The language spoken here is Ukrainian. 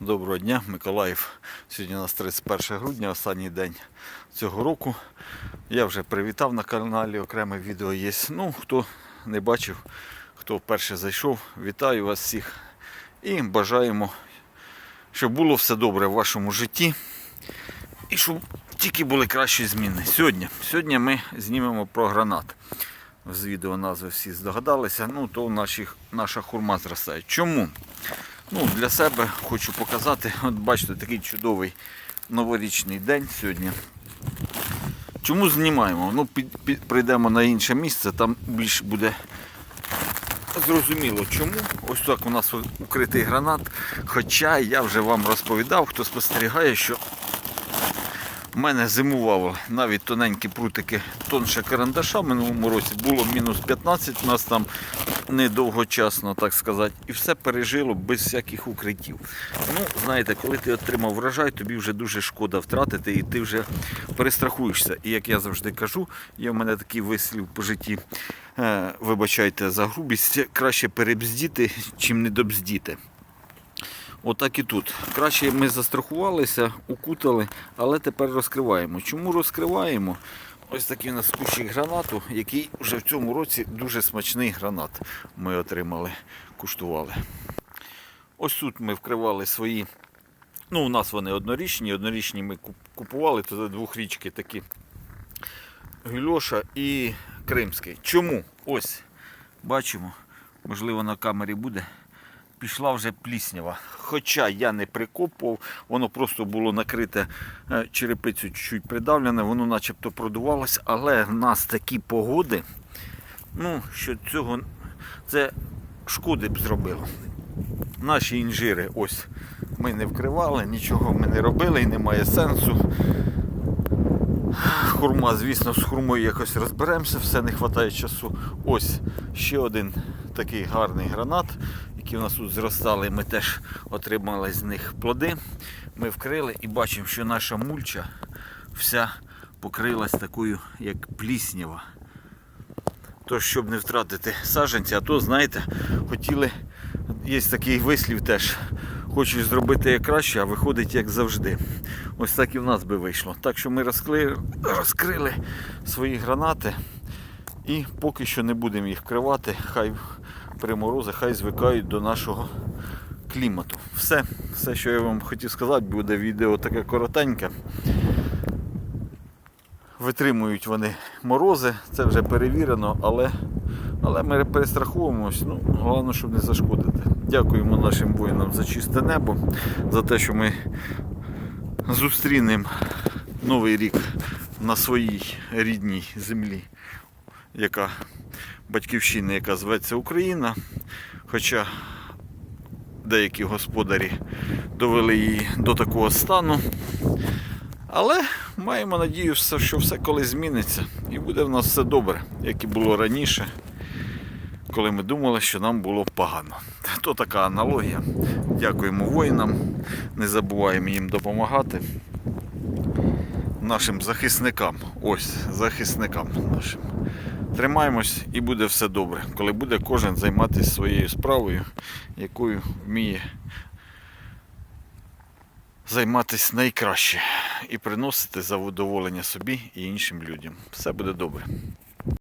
Доброго дня, Миколаїв. Сьогодні у нас 31 грудня, останній день цього року. Я вже привітав на каналі, окреме відео є. Ну, хто не бачив, хто вперше зайшов, вітаю вас всіх і бажаємо, щоб було все добре в вашому житті і щоб тільки були кращі зміни. Сьогодні, сьогодні ми знімемо про гранат. З відео назви всі здогадалися. Ну, то наші, наша хурма зростає. Чому? Ну, для себе хочу показати. От бачите, такий чудовий новорічний день сьогодні. Чому знімаємо? Ну, під, під, прийдемо на інше місце, там більш буде зрозуміло чому. Ось так у нас укритий гранат. Хоча я вже вам розповідав, хто спостерігає, що у мене зимувало навіть тоненькі прутики тонше карандаша. Минулому році було мінус 15, у нас там недовгочасно, так сказати, і все пережило без всяких укриттів. Ну, знаєте, коли ти отримав врожай, тобі вже дуже шкода втратити, і ти вже перестрахуєшся. І як я завжди кажу, є в мене такий вислів по житті. е, Вибачайте за грубість, краще перебздіти, чим не добздіти. Отак і тут. Краще ми застрахувалися, укутали, але тепер розкриваємо. Чому розкриваємо? Ось такий у нас кущик гранату, який вже в цьому році дуже смачний гранат ми отримали, куштували. Ось тут ми вкривали свої. Ну, у нас вони однорічні, однорічні ми куп- купували, то двохрічки такі. Гюльоша і Кримський. Чому? Ось, бачимо, можливо на камері буде пішла вже пліснява. Хоча я не прикопував, воно просто було накрите е, черепицю чуть-чуть придавлене, воно начебто продувалось, але в нас такі погоди, ну, що цього це шкоди б зробило. Наші інжири, ось ми не вкривали, нічого ми не робили і немає сенсу. Хурма, звісно, з хурмою якось розберемося, все не вистачає часу. Ось ще один такий гарний гранат, які в нас тут зростали. Ми теж отримали з них плоди. Ми вкрили і бачимо, що наша мульча вся покрилась такою, як пліснява. Тож, щоб не втратити саджанці, а то, знаєте, хотіли, є такий вислів теж. Хочеш зробити як краще, а виходить як завжди. Ось так і в нас би вийшло. Так що ми розкрили, розкрили свої гранати і поки що не будемо їх вкривати. Хай приморози, хай звикають до нашого клімату. Все, все, що я вам хотів сказати, буде відео таке коротеньке. Витримують вони морози, це вже перевірено, але, але ми перестраховуємось. Ну, головне, щоб не зашкодити. Дякуємо нашим воїнам за чисте небо, за те, що ми зустрінемо новий рік на своїй рідній землі, яка батьківщина, яка зветься Україна. Хоча деякі господарі довели її до такого стану. Але маємо надію, що все колись зміниться і буде в нас все добре, як і було раніше, коли ми думали, що нам було погано. То така аналогія. Дякуємо воїнам, не забуваємо їм допомагати. Нашим захисникам. Ось, захисникам нашим. Тримаємось і буде все добре, коли буде кожен займатися своєю справою, якою вміє займатися найкраще і приносити задоволення собі і іншим людям. Все буде добре.